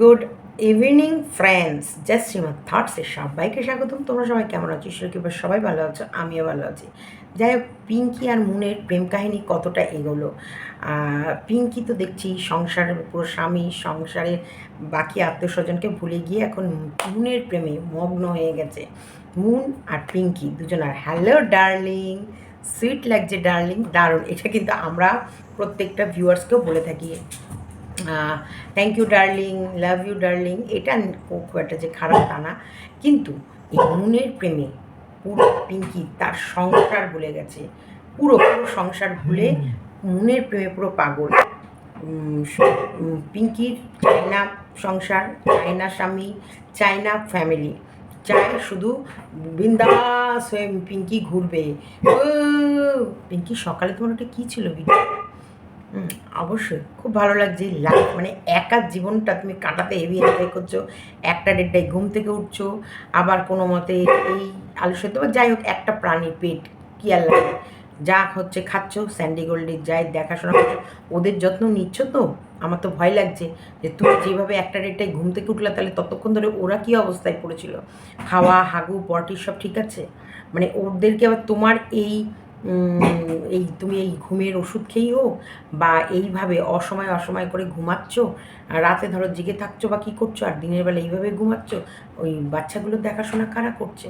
Good evening friends. Just Srimat থটসে সবাইকে স্বাগতম। তোমরা সবাই কেমন আছো? ঈশ্বর সবাই ভালো আছো, আমিও ভালো আছি। যাই হোক, পিঙ্কি আর মুনের প্রেম কাহিনী কতটা এগোলো। পিঙ্কি তো দেখছি সংসারের পুরো স্বামী সংসারের বাকি আত্মীয় স্বজনকে ভুলে গিয়ে এখন মুনের প্রেমে মগ্ন হয়ে গেছে। মুন আর পিঙ্কি দুজন আর, হ্যালো ডার্লিং, সুইট লাগছে ডার্লিং, দারুণ। এটা কিন্তু আমরা প্রত্যেকটা ভিউয়ার্সকেও বলে থাকি। Thank you darling love you darling এটা খুব একটা যে খারাপ তা না। কিন্তু এই মনের প্রেমে পুরো পিঙ্কি তার সংসার ভুলে গেছে। পুরো পুরো সংসার ভুলে মনের প্রেমে পুরো পাগল। পিঙ্কির চায়না সংসার চায়না স্বামী চায়না ফ্যামিলি চায় শুধু বিন্দাস হয়ে পিঙ্কি ঘুরবে। ও, পিঙ্কি সকালে তোমার ওটা কী ছিল ভিডিও অবশ্যই। খুব ভালো লাগছে লাইফ মানে একা জীবনটা তুমি কাটাতে হেভি এনজয় করছ, একটা দেড়টায় ঘুম থেকে উঠছো, আবার কোনো মতে এই আলু সেদ্ধ যাই হোক, একটা প্রাণী, পেট, কি আর লাগে? যা হচ্ছে খাচ্ছ স্যান্ডি গোল্ডের যাই দেখাশোনা করছ, ওদের যত্ন নিচ্ছ তো? আমার তো ভয় লাগছে যে তুমি যেভাবে একটা দেড়টায় ঘুম থেকে উঠলে তাহলে ততক্ষণ ধরে ওরা কী অবস্থায় পড়েছিল? খাওয়া, হাগু পটি সব ঠিক আছে? মানে ওদেরকে আবার তোমার এই এই তুমি এই ঘুমের ওষুধ খেয়েই হোক বা এইভাবে অসময় অসময় করে ঘুমাচ্ছ রাতে ধরো জেগে থাকছো বা কী করছ, আর দিনের বেলা এইভাবে ঘুমাচ্ছ, ওই বাচ্চাগুলোর দেখাশোনা কারা করছে?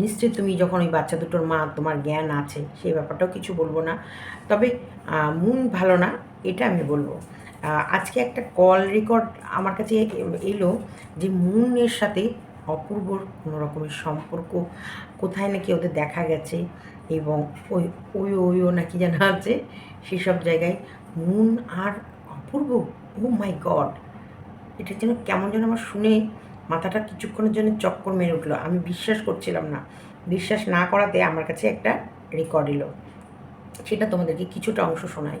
নিশ্চয়ই তুমি যখন ওই বাচ্চা দুটোর মা তোমার জ্ঞান আছে সেই ব্যাপারটাও কিছু বলব না। তবে মন ভালো না, এটা আমি বলব। আজকে একটা কল রেকর্ড আমার কাছে এলো যে মুনের সাথে অপূর্বর কোনো রকমের সম্পর্ক কোথায় নাকি ওদের দেখা গেছে এবং ওই ওই ওইও নাকি যেন আছে, সেসব জায়গায় মুন আর অপূর্ব, ও মাই গড, এটা যেন কেমন যেন আমার শুনে মাথাটা কিছুক্ষণের জন্য চক্কর মেরে উঠল। আমি বিশ্বাস করছিলাম না। বিশ্বাস না করাতে আমার কাছে একটা রেকর্ড এলো। সেটা তোমাদেরকে কিছুটা অংশ শোনাই।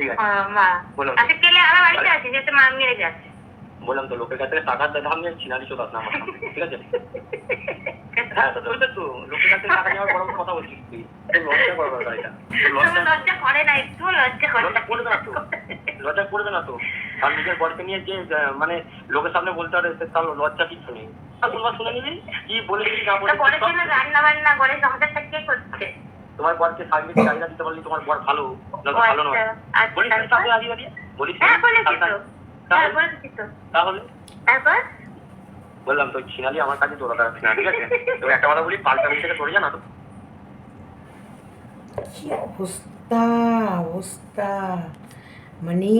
ঠিক আছে। মা। আচ্ছা কেলে আমার বাড়িতে আছে যেতে মা মেরে যাচ্ছে। বললাম তো লোকের কাছে টাকা দাম নিয়ে আমার ঠিক আছে? হ্যাঁ তো বলতে তো লোকের কাছে টাকা নেওয়ার বড় বড় কথা বলছিস তুই। লজ্জা করে না একটু লজ্জা করে লজ্জা করবে না তো? লজ্জা করবে না তো? আর নিজের বরকে নিয়ে যে মানে লোকের সামনে বলতে পারে তার লজ্জা কিচ্ছু নেই। শুনে নিবি? কি বলে না বলে রান্না বান্না ঘরে সংসারটা কে করছে? তোমার বরকে সার্ভিস চাহিদা দিতে পারলি তোমার বর ভালো না ভালো নয়। আচ্ছা, আচ্ছা, বলিস? তাহলে আগে আগে বলিস না? হ্যাঁ হ্যাঁ তাহলে তাহলে তারপর? বললাম তো ছিনালি আমার কাছে তোরা দাঁড়াচ্ছি না ঠিক আছে? তো একটা কথা বলি পাল্টা মিল থেকে সরে যা না তো? কি অবস্থা অবস্থা? মানে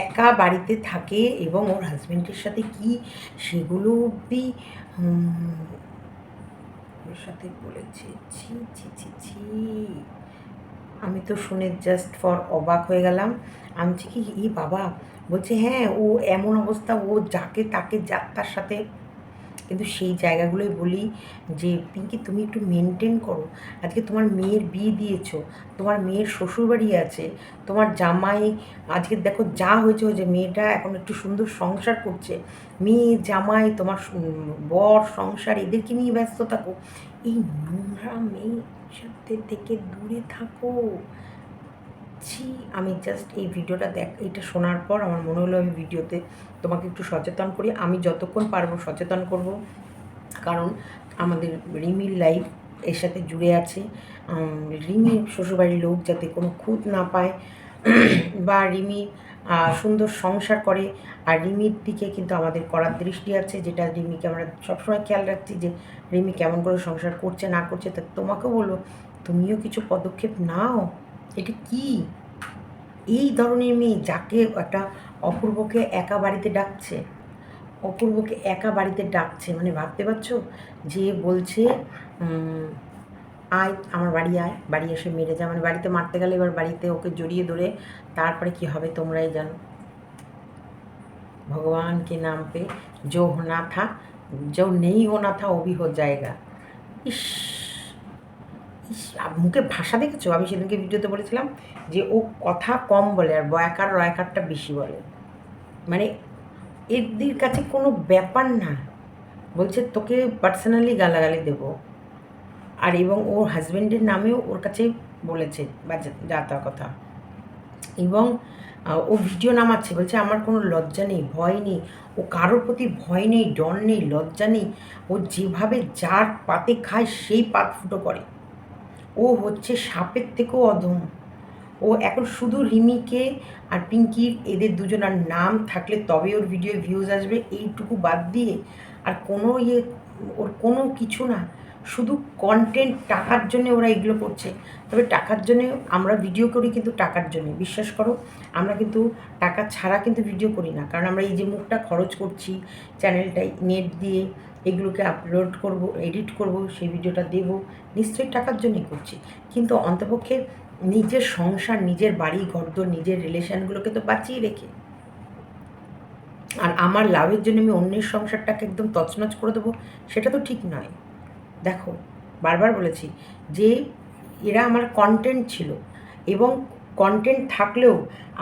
একা বাড়িতে থাকে এবং ওর হাজবেন্ডের সাথে কি সেগুলো অবধি ওর সাথে বলেছে, ছি ছি ছি ছি। আমি তো শুনে জাস্ট ফর অবাক হয়ে গেলাম। আমি কি, ই বাবা? বলছে হ্যাঁ ও এমন অবস্থা, ও যাকে তাকে যাক সাথে কিন্তু সেই জায়গাগুলোই বলি যে, পিঙ্কি, তুমি একটু মেনটেন করো। আজকে তোমার মেয়ের বিয়ে দিয়েছ, তোমার মেয়ের শ্বশুরবাড়ি আছে, তোমার জামাই, আজকে দেখো যা হয়েছে যে মেয়েটা এখন একটু সুন্দর সংসার করছে। মেয়ে, জামাই, তোমার বর, সংসার, এদেরকে নিয়ে ব্যস্ত থাকো। এই নোংরা মেয়ে সাথে থেকে দূরে থাকো। ছি আমি জাস্ট এই ভিডিওটা দেখ এটা শোনার পর আমার মনে হলো আমি ভিডিওতে তোমাকে একটু সচেতন করি। আমি যতক্ষণ পারব সচেতন করব। কারণ আমাদের রিমির লাইফ এর সাথে জুড়ে আছে। রিমি শ্বশুরবাড়ির লোক যাতে কোনো খুঁত না পায় বা রিমি সুন্দর সংসার করে। আর রিমির দিকে কিন্তু আমাদের করার দৃষ্টি আছে, যেটা রিমিকে আমরা সবসময় খেয়াল রাখছি যে রিমি কেমন করে সংসার করছে, না করছে। তা তোমাকেও বলব, তুমিও কিছু পদক্ষেপ নাও। এটা কি? এই ধরনের মেয়ে যাকে একটা অপূর্বকে একা বাড়িতে ডাকছে, অপূর্বকে একা বাড়িতে ডাকছে মানে ভাবতে পারছ? যে বলছে আয়, আমার বাড়ি আয়, বাড়ি এসে মেরে যা মানে বাড়িতে মারতে গেলে এবার বাড়িতে ওকে জড়িয়ে ধরে, তারপরে কি হবে তোমরাই জানো। ভগবানকে নাম পে যো না থা জো নেই হো না থা ও হো জায়গা। ইস মুখে ভাষা দেখেছ? আমি সেদিনকে ভিডিওতে বলেছিলাম যে ও কথা কম বলে আর বয়াকার রয়াকারটা বেশি বলে। মানে এদের কাছে কোনো ব্যাপার না। বলছে, তোকে পার্সোনালি গালাগালি দেবো। আর এবং ওর হাজব্যান্ডের নামেও ওর কাছে বলেছে, বা যা যা তা কথা। এবং ও ভিডিও নামাচ্ছে, বলছে, আমার কোনো লজ্জা নেই, ভয় নেই। ও কারোর প্রতি ভয় নেই, ডর নেই, লজ্জা নেই। ও যেভাবে যার পাতে খায়, সেই পাত ফুটো করে। ও হচ্ছে সাপের থেকেও অধম। ও এখন শুধু রিমিকে আর পিঙ্কির এদের দুজনার নাম থাকলে তবে ওর ভিডিও ভিউজ আসবে, এইটুকু বাদ দিয়ে আর কোনো ইয়ে ওর কোনো কিছু না। শুধু কন্টেন্ট টাকার জন্য ওরা এগুলো করছে। তবে টাকার জন্য আমরা ভিডিও করি কিন্তু টাকার জন্য। বিশ্বাস করো, আমরা কিন্তু টাকা ছাড়া কিন্তু ভিডিও করি না। কারণ আমরা এই যে মুখটা খরচ করছি চ্যানেলটাই নেট দিয়ে এগুলোকে আপলোড করব এডিট করব, সেই ভিডিওটা দেব, নিশ্চয়ই টাকার জন্যই করছি। কিন্তু অন্তপক্ষে নিজের সংসার, নিজের বাড়ি, ঘরদোর, নিজের রিলেশনগুলোকে তো বাঁচিয়ে রেখে। আর আমার লাভের জন্য আমি অন্যের সংসারটাকে একদম তছনছ করে দেবো, সেটা তো ঠিক নয়। দেখো, বারবার বলেছি যে এরা আমার কন্টেন্ট ছিল এবং কন্টেন্ট থাকলেও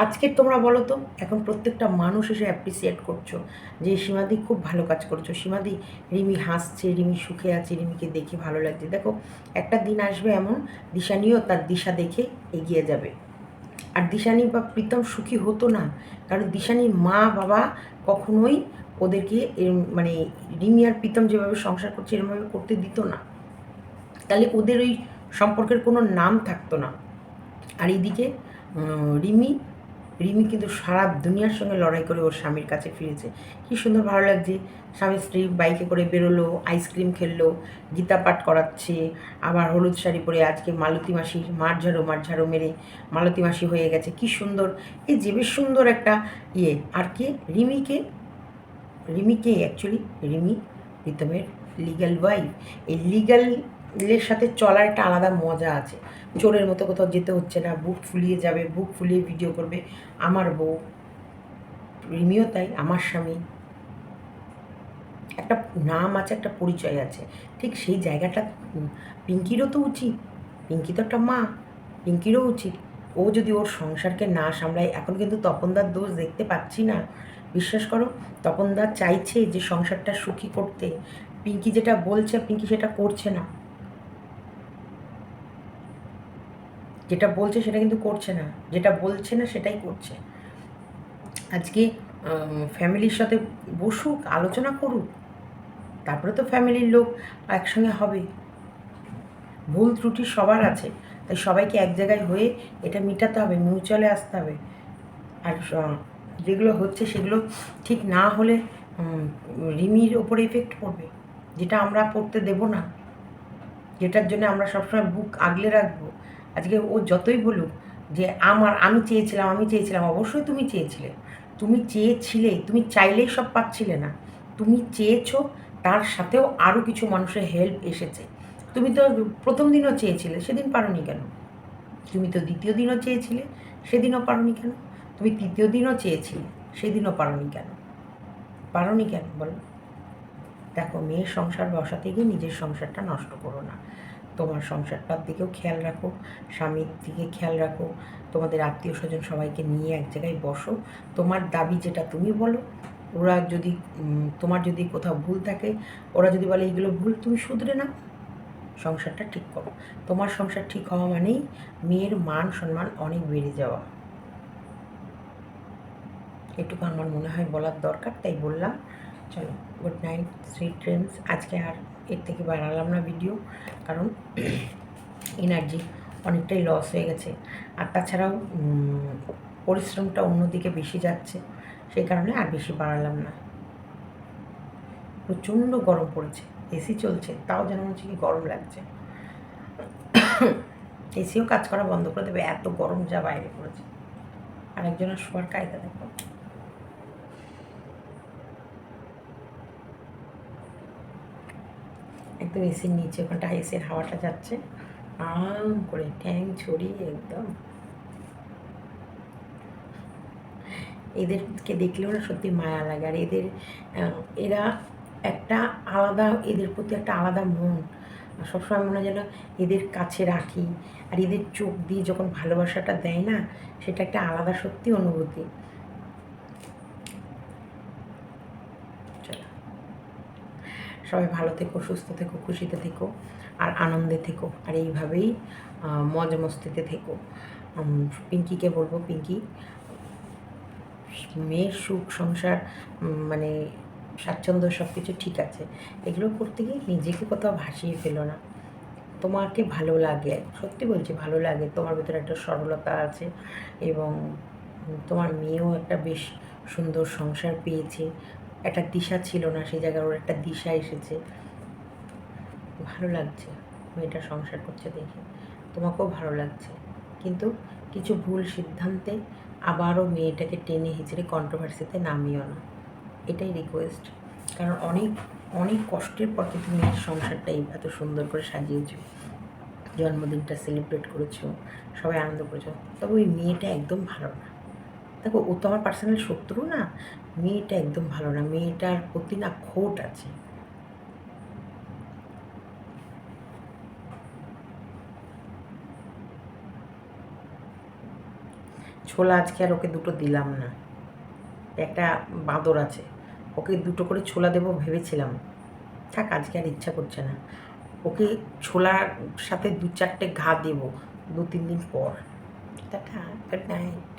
আজকে তোমরা বলো তো, এখন প্রত্যেকটা মানুষ এসে অ্যাপ্রিসিয়েট করছ যে সীমাদি খুব ভালো কাজ করছ। সীমাদি, রিমি হাসছে, রিমি সুখে আছে, রিমিকে দেখে ভালো লাগছে। দেখো, একটা দিন আসবে এমন, দিশানিও তার দিশা দেখে এগিয়ে যাবে। আর দিশানি বা প্রীতম সুখী হতো না, কারণ দিশানির মা বাবা কখনোই ওদেরকে মানে রিমি আর প্রীতম যেভাবে সংসার করছে, এরমভাবে করতে দিত না। তাহলে ওদের ওই সম্পর্কের কোনো নাম থাকতো না। আর এইদিকে রিমি রিমি কিন্তু সারা দুনিয়ার সঙ্গে লড়াই করে ওর স্বামীর কাছে ফিরেছে। কি সুন্দর ভালো লাগছে। স্বামী স্ত্রী বাইকে করে বেরোলো, আইসক্রিম খেললো, গীতা পাঠ করাচ্ছে, আবার হলুদ শাড়ি পরে আজকে মালতী মাসির মার ঝাড়ো মার ঝাড়ো মেরে মালতী মাসি হয়ে গেছে। কি সুন্দর। এই যে বেশ সুন্দর একটা ইয়ে। আর কে? রিমিকে রিমিকে অ্যাকচুয়ালি রিমি, প্রীতমের লিগ্যাল ওয়াইফ এই লিগ্যালের সাথে চলার একটা আলাদা মজা আছে। চোরের মতো কোথাও যেতে হচ্ছে না, বুক ফুলিয়ে যাবে, বুক ফুলিয়ে ভিডিও করবে। আমার বউ, রিমিও তাই, আমার স্বামী। একটা নাম আছে, একটা পরিচয় আছে। ঠিক সেই জায়গাটা পিঙ্কিরও তো উচিত, পিঙ্কি তো একটা মা, পিঙ্কিরও উচিত। ও যদি ওর সংসারকে না সামলায়, এখন কিন্তু তপনদার দোষ দেখতে পাচ্ছি না। বিশ্বাস করো তপনদা চাইছে যে সংসারটা সুখী করতে। পিঙ্কি যেটা বলছে, পিঙ্কি সেটা করছে না। যেটা বলছে সেটা কিন্তু করছে না। যেটা বলছে না সেটাই করছে। আজকে ফ্যামিলির সাথে বসুক, আলোচনা করুক, তারপরে তো ফ্যামিলির লোক একসঙ্গে হবে। ভুল ত্রুটি সবার আছে, তাই সবাইকে এক জায়গায় হয়ে এটা মেটাতে হবে, মিউচুয়ালে আসতে হবে। আর যেগুলো হচ্ছে সেগুলো ঠিক না হলে রিমির ওপরে এফেক্ট পড়বে, যেটা আমরা পড়তে দেব না। যেটার জন্য আমরা সবসময় বুক আগলে রাখব। আজকে ও যতই বলুক যে আমার, আমি চেয়েছিলাম আমি চেয়েছিলাম, অবশ্যই তুমি চেয়েছিলে। তুমি চেয়েছিলে, তুমি চাইলেই সব পাচ্ছিলে না। তুমি চেয়েছো, তার সাথেও আরও কিছু মানুষের হেল্প এসেছে। তুমি তো প্রথম দিনও চেয়েছিলে, সেদিন পারোনি কেন? তুমি তো দ্বিতীয় দিনও চেয়েছিলে, সেদিনও পারোনি কেন? তুমি তৃতীয় দিনও চেয়েছিলে, সেদিনও পারোনি কেন? পারোনি কেন বলো? দেখো, মেয়ের সংসার বসাতে গিয়ে নিজের সংসারটা নষ্ট করো না। তোমার সংসারটার দিকেও খেয়াল রাখো, স্বামীর দিকে খেয়াল রাখো, তোমাদের আত্মীয় স্বজন সবাইকে নিয়ে এক জায়গায় বসো। তোমার দাবি যেটা তুমি বলো, ওরা যদি তোমার যদি কোথাও ভুল থাকে, ওরা যদি বলে এইগুলো ভুল, তুমি শুধরে নাও। সংসারটা ঠিক করো। তোমার সংসার ঠিক হওয়া মানেই মেয়ের মান সম্মান অনেক বেড়ে যাওয়া। এটুকু আমার মনে হয় বলার দরকার, তাই বললাম। চলো গুড নাইট সুইট ড্রিমস আজকে আর এর থেকে বাড়ালাম না ভিডিও কারণ এনার্জি অনেকটাই লস হয়ে গেছে। আর তাছাড়াও পরিশ্রমটা অন্যদিকে বেশি যাচ্ছে, সেই কারণে আর বেশি বাড়ালাম না। প্রচণ্ড গরম পড়েছে এসি চলছে, তাও যেন মনে হচ্ছে কি গরম লাগছে। এসিও কাজ করা বন্ধ করে দেবে, এত গরম যা বাইরে পড়েছে। আরেকজনের শোয়ার কায়দা দেখো। একদম এসির নিচে, ওখানটা এসির হাওয়াটা যাচ্ছে। আরাম করে, ঠ্যাং ছড়িয়ে একদম। এদেরকে দেখলেও না সত্যি মায়া লাগে। আর এদের এরা একটা আলাদা, এদের প্রতি একটা আলাদা মন। সবসময় মনে যেন এদের কাছে রাখি। আর এদের চোখ দিয়ে যখন ভালোবাসাটা দেয় না, সেটা একটা আলাদা সত্যি অনুভূতি চলো সবাই ভালো থেকো, সুস্থ থেকো, খুশিতে থেকো, আর আনন্দে থেকো, আর এইভাবেই মজা মস্তিতে থেকো। পিঙ্কিকে বলব, পিঙ্কি, মেয়ের সুখ, সংসার মানে স্বাচ্ছন্দ্য সব কিছু ঠিক আছে। এগুলো করতে গিয়ে নিজেকে কোথাও ভাসিয়ে ফেলো না। তোমাকে ভালো লাগে, সত্যি বলছি ভালো লাগে। তোমার ভিতরে একটা সরলতা আছে এবং তোমার মেয়েও একটা বেশ সুন্দর সংসার পেয়েছে। একটা দিশা ছিল না, সেই জায়গায় ওর একটা দিশা এসেছে। ভালো লাগছে মেয়েটা সংসার করছে দেখে। তোমাকেও ভালো লাগছে। কিন্তু কিছু ভুল সিদ্ধান্তে আবারও মেয়েটাকে টেনে হিচড়ে কন্ট্রোভার্সিতে নামিও না। এটাই রিকোয়েস্ট কারণ অনেক অনেক কষ্টের পর কিন্তু মেয়ের সংসারটা এত সুন্দর করে সাজিয়েছো। জন্মদিনটা সেলিব্রেট করেছ, সবাই আনন্দ করেছ। তবে ওই মেয়েটা একদম ভালো না। দেখো, ও তো আমার পার্সোনাল শত্রু না। মেয়েটা একদম ভালো না, মেয়েটার প্রতি না খোট আছে। ছোলা আজকে আর ওকে দুটো দিলাম না। একটা বাঁদর আছে, ওকে দুটো করে ছোলা দেবো ভেবেছিলাম। থাক, আজকে আর ইচ্ছা করছে না। ওকে ছোলার সাথে দু চারটে ঘা দেবো দু তিন দিন পর। Tata good night